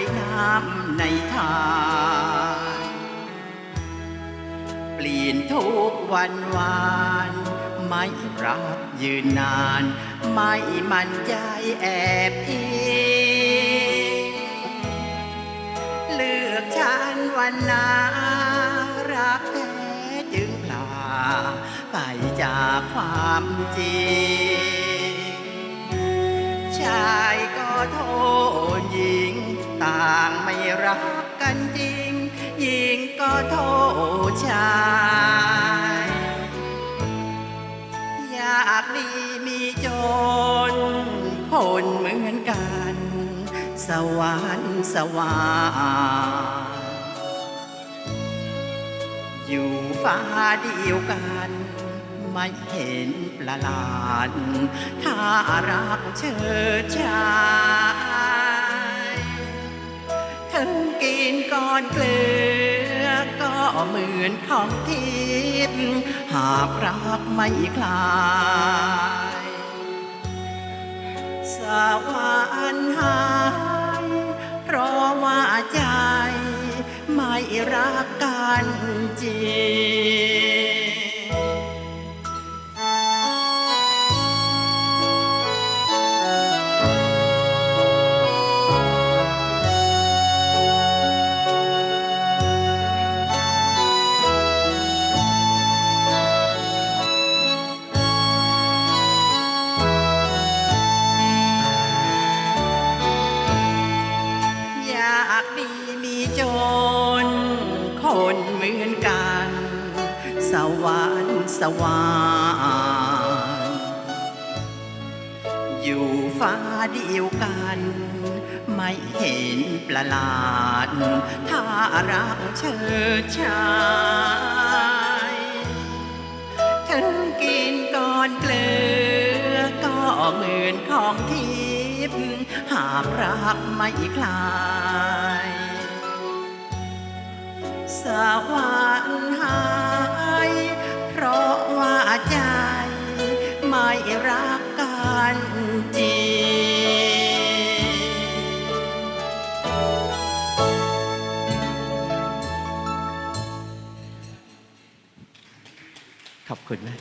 ายน้ำในทานเปลี่ยนทุกวันวานไม่รักยืนนาน ไม่มั่นใจแอบอีเลือกฉันวันนารักแท้จึงพลา ไปจากความจริงชายก็โทษ ต่างไม่รักกันจริงหญิงก็โทษชายอยากดีมีจน คนเหมือนกัน สวรรค์สวาอยู่ฟ้าเดียวกันไม่เห็นประหลาดถ้ารักเชิดชา กินก้อนเกลือ ก็เหมือนของทิพย์หากรักไม่คลาย สวรรค์หายเพราะว่าใจ ไม่รักกันจริง คนเหมือนกัน สวรรค์สวรรค์อยู่ฟ้าเดียวกัน ไม่เห็นประหลาด ถ้ารักเชิดชายถึงกินก้อนเกลือ ก็เหมือนของทิพย์หากรักไม่คลาย สวรรค์หาย เพราะว่าใจ ไม่รักกันจริงขอบคุณมาก